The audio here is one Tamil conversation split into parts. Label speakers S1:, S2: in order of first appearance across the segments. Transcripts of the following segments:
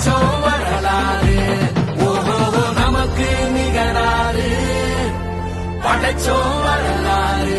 S1: படைச்சோம் வரலாறு ஓஹோ நமக்கு நிகராறு. படைச்சோம் வரலாறு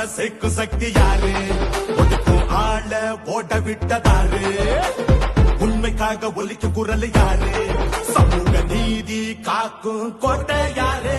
S2: ஒன்னா சக்தி யாரு? ஒடுக்கும் ஆள ஓட விட்டதாரு. உண்மைக்காக ஒலிக்கும் குரல் யாரு? சமூக நீதி காக்கும் கோட்டை யாரு?